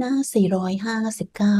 หน้า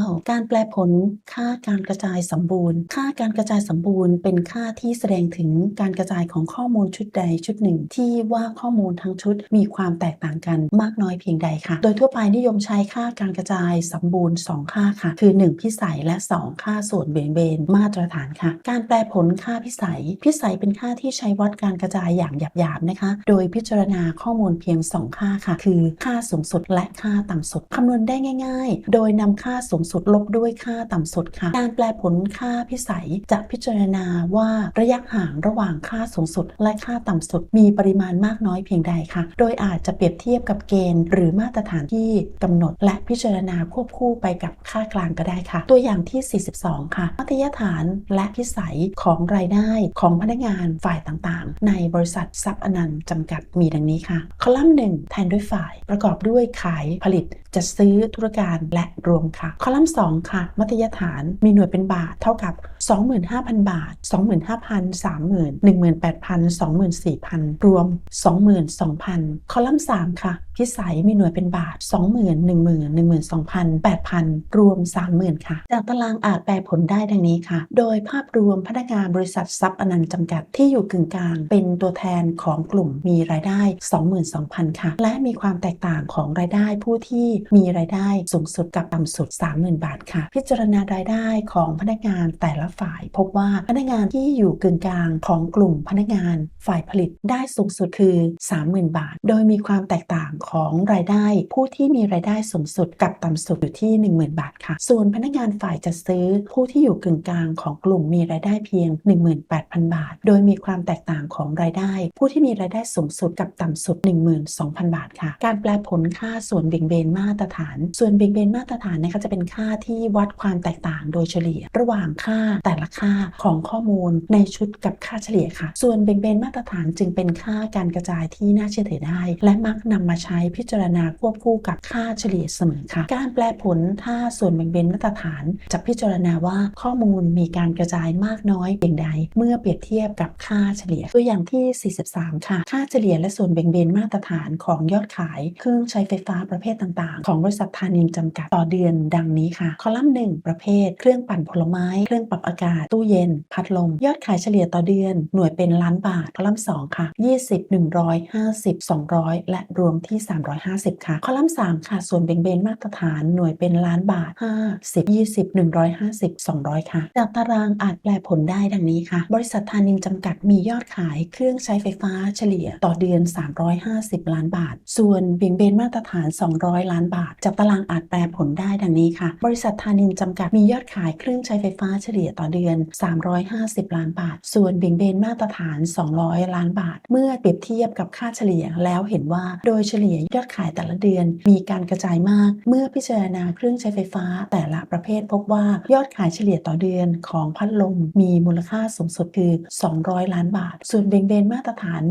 459 การแปลผลค่าการกระจายสมบูรณ์ ค่าการกระจายสมบูรณ์ เป็นค่าที่แสดงถึงการกระจายของข้อมูลชุดใดชุดหนึ่ง ที่ว่าข้อมูลทั้งชุดมีความแตกต่างกันมากน้อยเพียงใดค่ะ โดยทั่วไปนิยมใช้ค่าการกระจายสมบูรณ์ 2 ค่าค่ะ คือ 1 พิสัยและ 2 ค่าส่วนเบี่ยงเบนมาตรฐานค่ะ การแปลผลค่าพิสัย พิสัยเป็นค่าที่ใช้วัดการกระจายอย่างหยาบๆนะคะ โดยพิจารณาข้อมูลเพียง 2 ค่าค่ะ คือค่าสูงสุดและค่าต่ำสุดคำนวณได้ง่าย ๆ โดยนำค่าสูงสุดลบด้วยค่าต่ำสุดค่ะ การแปลผลค่าพิสัยจะพิจารณาว่าระยะห่างระหว่างค่าสูงสุด และค่าต่ำสุดมีปริมาณมากน้อยเพียงใดค่ะ โดยอาจจะเปรียบเทียบกับเกณฑ์ หรือมาตรฐานที่กำหนด และพิจารณาควบคู่ไปกับค่ากลางก็ได้ค่ะ ตัวอย่างที่ 42 ค่ะมัธยฐานและพิสัยของรายได้ของพนักงานฝ่ายต่างๆ ในบริษัททรัพย์อนันต์จำกัดมีดังนี้ค่ะ คอลัมน์หนึ่งแทนด้วยฝ่ายประกอบด้วยขายผลิตจัดซื้อธุรการและรวมค่ะ คอลัมน์2ค่ะ มัธยฐานมีหน่วยเป็นบาทเท่ากับ 25,000 บาท 25,000 30,000 18,000 24,000 รวม 22,000 คอลัมน์ 3 ค่ะ พิสัยมีหน่วยเป็นบาท 20,000 10,000 12,000 8,000 รวม 30,000 ค่ะ จากตารางอาจแปลผลได้ดังนี้ค่ะ โดยภาพรวมพนักงานบริษัททรัพย์อนันต์จำกัดที่อยู่กึ่งกลาง เป็นตัวแทนของกลุ่มมีรายได้ 22,000 ค่ะ และมีความแตกต่างของรายได้ผู้ที่มีรายได้สูงสุดกับต่ำสุด 30,000 บาทค่ะ พิจารณารายได้ของพนักงานแต่ละฝ่าย พบว่าพนักงานที่อยู่กึ่งกลางของกลุ่มพนักงานฝ่ายผลิตได้สูงสุดคือ 30,000 บาท โดยมีความแตกต่างของรายได้ ผู้ที่มีรายได้สูงสุดกับต่ำสุดอยู่ที่ 10,000 บาทค่ะ ส่วนพนักงานฝ่ายจัดซื้อ ผู้ที่อยู่กึ่งกลางของกลุ่มมีรายได้เพียง 18,000 บาท โดยมีความแตกต่างของรายได้ ผู้ที่มีรายได้สูงสุดกับต่ำสุด 12,000 บาทค่ะ การแปลผลค่าส่วนเบี่ยงเบนมาตรฐาน ส่วนเบี่ยงเบนมาตรฐานนะคะจะเป็นค่าที่วัดความแตกต่างโดยเฉลี่ย ระหว่างค่าแแต่ละค่าของข้อมูลในชุดกับค่าเฉลี่ยค่ะ ส่วนเบี่ยงเบนมาตรฐานจึงเป็นค่าการกระจายที่น่าเชื่อถือได้ และมักนำมาใช้พิจารณาควบคู่กับค่าเฉลี่ยเสมอค่ะ การแปลผลถ้าส่วนเบี่ยงเบนมาตรฐาน จะพิจารณาว่าข้อมูลมีการกระจายมากน้อยเพียงใด เมื่อเปรียบเทียบกับค่าเฉลี่ย ตัวอย่างที่ 43 ค่ะ ค่าเฉลี่ยและส่วนเบี่ยงเบนมาตรฐานของยอดขาย เครื่องใช้ไฟฟ้าประเภทต่างๆ ของบริษัทธานินจำกัดต่อเดือนดังนี้ค่ะ คอลัมน์ 1 ประเภท เครื่องปั่นผลไม้ เครื่องปรับอากาศ ตู้เย็น พัดลม ยอดขายเฉลี่ยต่อเดือน หน่วยเป็นล้านบาทคอลัมน์2ค่ะ 20 150 200 และรวมที่ 350 ค่ะ คอลัมน์3ค่ะ ส่วนเบ่งเบนมาตรฐานหน่วยเป็นล้านบาท 50 20 150 200 ค่ะ จากตารางอาจแปลผลได้ดังนี้ค่ะ บริษัทธานินจำกัดมียอดขายเครื่องใช้ไฟฟ้าเฉลี่ยต่อเดือน 350 ล้านบาท ส่วนเบ่งเบนมาตรฐาน 200 ล้านบาท จากตารางอาจแปลผลได้ดังนี้ค่ะ บริษัทธานินจำกัดมียอดขายเครื่องใช้ไฟฟ้าเฉลี่ยต่อเดือน 350 ล้านบาท ส่วนเบี่ยงเบนมาตรฐาน 200 ล้านบาท เมื่อเปรียบเทียบกับค่าเฉลี่ยแล้วเห็นว่าโดยเฉลี่ยยอดขายแต่ละเดือน มีการกระจายมาก เมื่อพิจารณาเครื่องใช้ไฟฟ้า แต่ละประเภทพบว่ายอดขายเฉลี่ยต่อเดือนของพัดลมมีมูลค่าสูงสุดคือ 200 ล้านบาท ส่วนเบี่ยงเบนมาตรฐาน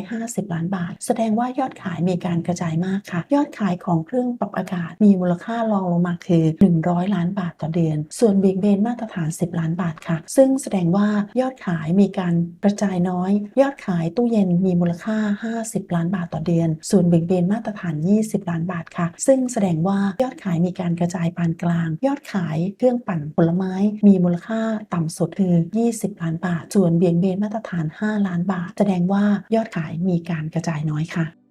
150 ล้านบาท แสดงว่ายอดขายมีการกระจายมากค่ะ ยอดขายของเครื่องปรับอากาศมีมูลค่ารองลงมาคือ 100 ล้านบาทต่อเดือน ส่วนเบี่ยงเบนมาตรฐาน 10 ล้านบาทค่ะ ซึ่งแสดงว่ายอดขายมีการกระจายน้อย ยอดขายตู้เย็นมีมูลค่า 50 ล้านบาทต่อเดือน ส่วนเบี่ยงเบนมาตรฐาน 20 ล้านบาทค่ะ ซึ่งแสดงว่ายอดขายมีการกระจายปานกลาง ยอดขายเครื่องปั่นผลไม้ มีมูลค่าต่ำสุดคือ 20 ล้านบาท ส่วนเบี่ยงเบนมาตรฐาน 5 ล้านบาท แสดงว่ายอดขายมีการกระจายน้อยค่ะ